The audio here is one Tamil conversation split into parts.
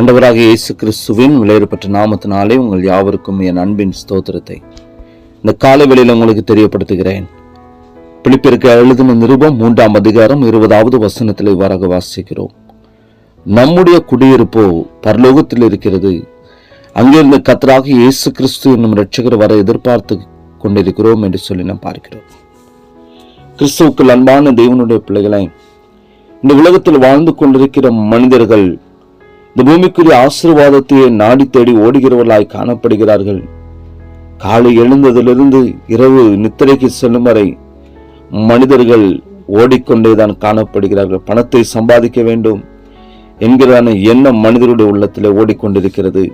அண்டவராக இயேசு கிறிஸ்துவின் விளையாடப்பட்ட நாமத்தினாலே உங்கள் யாவருக்கும் என் அன்பின் ஸ்தோத்திரத்தை. இந்த காலை காலவெளியில் உங்களுக்கு தெரியப்படுத்துகிறேன். பிலிப்பிற்கு எழுதின நிருபம் மூன்றாம் அதிகாரம் இருபதாவது வசனத்தில் இவ்வாறாக வாசிக்கிறோம். நம்முடைய குடியிருப்போ பரலோகத்தில் இருக்கிறது. அங்கிருந்து கத்தராக இயேசு கிறிஸ்து என்னும் ரட்சகர் வர எதிர்பார்த்து கொண்டிருக்கிறோம் என்று சொல்லி நாம் பார்க்கிறோம். கிறிஸ்துவுக்கு அன்பான தேவனுடைய பிள்ளைகளை இந்த உலகத்தில் வாழ்ந்து கொண்டிருக்கிற மனிதர்கள் இந்த பூமிக்குரிய ஆசீர்வாதத்தையே நாடி தேடி ஓடுகிறவர்களாய் காணப்படுகிறார்கள். காலை எழுந்ததிலிருந்து இரவு நித்திரைக்கு செல்லும் வரை மனிதர்கள் ஓடிக்கொண்டேதான் காணப்படுகிறார்கள். பணத்தை சம்பாதிக்க வேண்டும் என்கிறான எண்ணம் மனிதருடைய உள்ளத்தில் ஓடிக்கொண்டிருக்கிறது.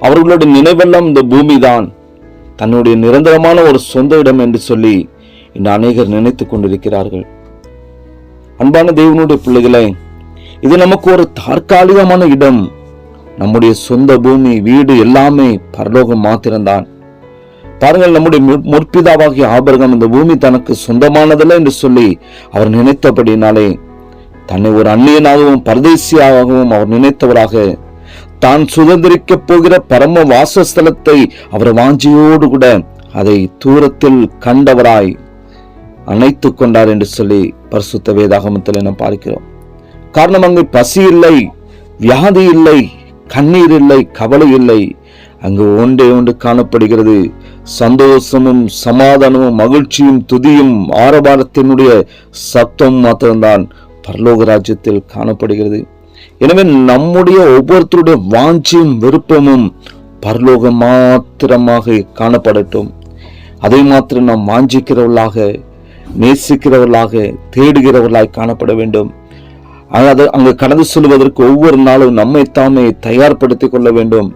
அவர்களுடைய நினைவெல்லாம் இந்த பூமிதான். தன்னுடைய நிரந்தரமான ஒரு சொந்த இடம் என்று சொல்லி இன்று அநேகர் நினைத்துக் கொண்டிருக்கிறார்கள். அன்பான தெய்வனுடைய பிள்ளைகளை இது நமக்கு ஒரு தற்காலிகமான இடம். நம்முடைய சொந்த பூமி வீடு எல்லாமே பரலோகம் மாத்திரம்தான் பாருங்கள் நம்முடைய முற்- முற்பிதாவாகிய ஆபரகம் இந்த பூமி தனக்கு சொந்தமானதல்ல என்று சொல்லி அவர் நினைத்தபடினாலே தன்னை ஒரு அந்நியனாகவும் பரதேசியாகவும் அவர் நினைத்தவராக தான் சுதந்திரிக்கப் போகிற பரம வாசஸ்தலத்தை அவர் வாஞ்சியோடு கூட அதை தூரத்தில் கண்டவராய் அணைத்து கொண்டார் என்று சொல்லி பரிசுத்த வேதாகமத்தில் நாம் பார்க்கிறோம். காரணம் அங்கு பசி இல்லை வியாதி இல்லை கண்ணீர் இல்லை கவலை இல்லை. அங்கு ஒன்றே ஒன்று காணப்படுகிறது. சந்தோஷமும் சமாதானமும் மகிழ்ச்சியும் துதியும் ஆரவாரத்தினுடைய சத்தம் மாத்திரம்தான் பரலோக ராஜ்யத்தில் காணப்படுகிறது. எனவே நம்முடைய ஒவ்வொருத்தருடைய வாஞ்சியும் விருப்பமும் பரலோகம் மாத்திரமாக காணப்படட்டும். அதை மாத்திரம் நாம் வாஞ்சிக்கிறவர்களாக நேசிக்கிறவர்களாக தேடுகிறவர்களாய் காணப்பட வேண்டும். அதாவது அங்கு கடந்து செல்வதற்கு ஒவ்வொரு நாளும் நம்மை தாமே தயார்படுத்திக் கொள்ள வேண்டும்.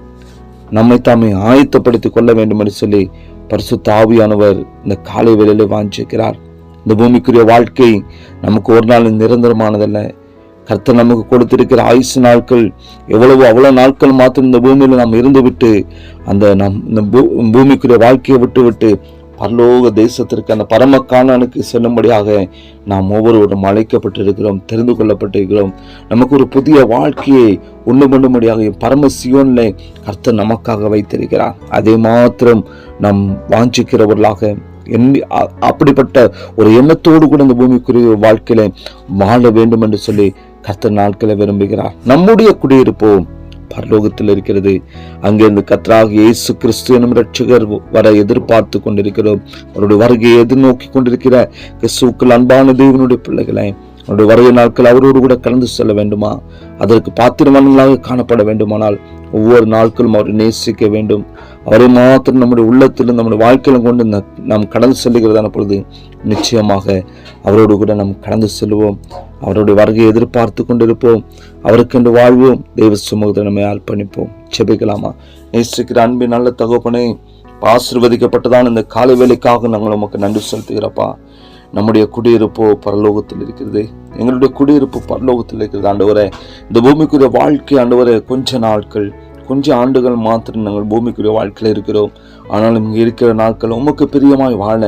நம்மை தாமே ஆயத்தப்படுத்திக் கொள்ள வேண்டும் என்று சொல்லி பரிசு தாவியானவர் இந்த காலை வேளையிலே வாஞ்சிக்கிறார். இந்த பூமிக்குரிய வாழ்க்கை நமக்கு ஒரு நாள் நிரந்தரமானதல்ல. கர்த்தர் நமக்கு கொடுத்திருக்கிற ஆயுசு நாட்கள் எவ்வளவு அவ்வளவு நாட்கள் மாத்திரம் இந்த பூமியில நாம் இருந்துவிட்டு அந்த நம் இந்த பூ- பூமிக்குரிய வாழ்க்கையை விட்டு விட்டு பரலோக தேசத்திற்கு அந்த பரம காணானுக்கு செல்லும்படியாக நாம் ஒவ்வொருவரும் அழைக்கப்பட்டிருக்கிறோம் தெரிந்து கொள்ளப்பட்டிருக்கிறோம். நமக்கு ஒரு புதிய வாழ்க்கையை உண்டு பண்ணும்படியாக பரம சியோனில் கர்த்தர் நமக்காக வைத்திருக்கிறார். அதை மாத்திரம் நாம் வாஞ்சிக்கிறவர்களாக எண்ணி அப்படிப்பட்ட ஒரு எண்ணத்தோடு கூட இந்த பூமிக்குரிய வாழ்க்கையில வாழ வேண்டும் என்று சொல்லி கர்த்தர் நாட்களை விரும்புகிறார். நம்முடைய குடியிருப்போம். பரலோகத்தில் இருக்கிறது. அங்கிருந்து கத்ராக இயேசு கிறிஸ்து எனும் ரட்சகர் வர எதிர்பார்த்து கொண்டிருக்கிறோம். அவருடைய வருகையை எதிர்நோக்கி கொண்டிருக்கிற கிறிஸ்துவுக்குள் அன்பான தேவனுடைய பிள்ளைகளை அவருடைய வருகை நாட்கள் அவரோடு கூட கலந்து செல்ல வேண்டுமா? அதற்கு பாத்திரமானங்களாக காணப்பட வேண்டுமானால் ஒவ்வொரு நாட்களும் அவரை நேசிக்க வேண்டும். அவரை மாத்திரம் நம்முடைய உள்ளத்திலும் நம்முடைய வாழ்க்கையிலும் கொண்டு நாம் கடந்து செல்லுகிறதான பொழுது நிச்சயமாக அவரோடு கூட நாம் கடந்து செல்வோம். அவருடைய வருகையை எதிர்பார்த்து கொண்டிருப்போம். அவருக்கென்று வாழ்வோம் தெய்வ சமூகத்தை நம்மை அர்ப்பணிப்போம். செபிக்கலாமா நேசிக்கிற அன்பின் நல்ல தகப்பனே ஆசிர்வதிக்கப்பட்டதான் இந்த காலை வேலைக்காக நாங்கள் உமக்கு நன்றி செலுத்துகிறப்பா நம்முடைய குடியிருப்போ பரலோகத்தில் இருக்கிறது. எங்களுடைய குடியிருப்பு பரலோகத்தில் இருக்கிறது. ஆண்டவரே இந்த பூமிக்குரிய வாழ்க்கை ஆண்டவரே கொஞ்ச நாட்கள் கொஞ்ச ஆண்டுகள் மாத்திரம் நாங்கள் பூமிக்குரிய வாழ்க்கையில் இருக்கிறோம். ஆனாலும் இங்கே இருக்கிற நாட்கள் உமக்கு பிரியமாய் வாழ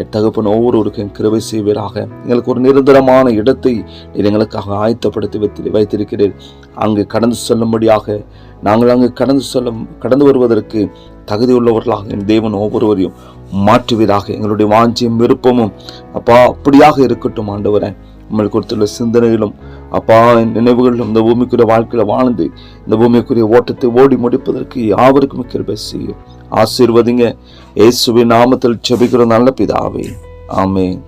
என் தகப்பன் ஒவ்வொருவருக்கும் கிருவை செய்வீராக. எங்களுக்கு ஒரு நிரந்தரமான இடத்தை நீர் எங்களுக்காக ஆயத்தப்படுத்தி வைத்து வைத்திருக்கிறேன் அங்கு கடந்து செல்லும்படியாக நாங்கள் அங்கு கடந்து செல்லும் கடந்து வருவதற்கு தகுதி உள்ளவர்களாக என் தேவன் ஒவ்வொருவரையும் மாற்றுவீராக. எங்களுடைய வாஞ்சியும் விருப்பமும் அப்பா அப்படியாக இருக்கட்டும் ஆண்டவரே. உங்களுக்கு கொடுத்துள்ள சிந்தனையிலும் அப்பா என் நினைவுகளிலும் இந்த பூமிக்குரிய வாழ்க்கையில வாழ்ந்து இந்த பூமிக்குரிய ஓட்டத்தை ஓடி முடிப்பதற்கு யாவருக்கும் கிருபை செய்யும் ஆசீர்வதிங்க இயேசுவின் நாமத்தில் செபிக்கிற நல்ல பிதாவே ஆமென்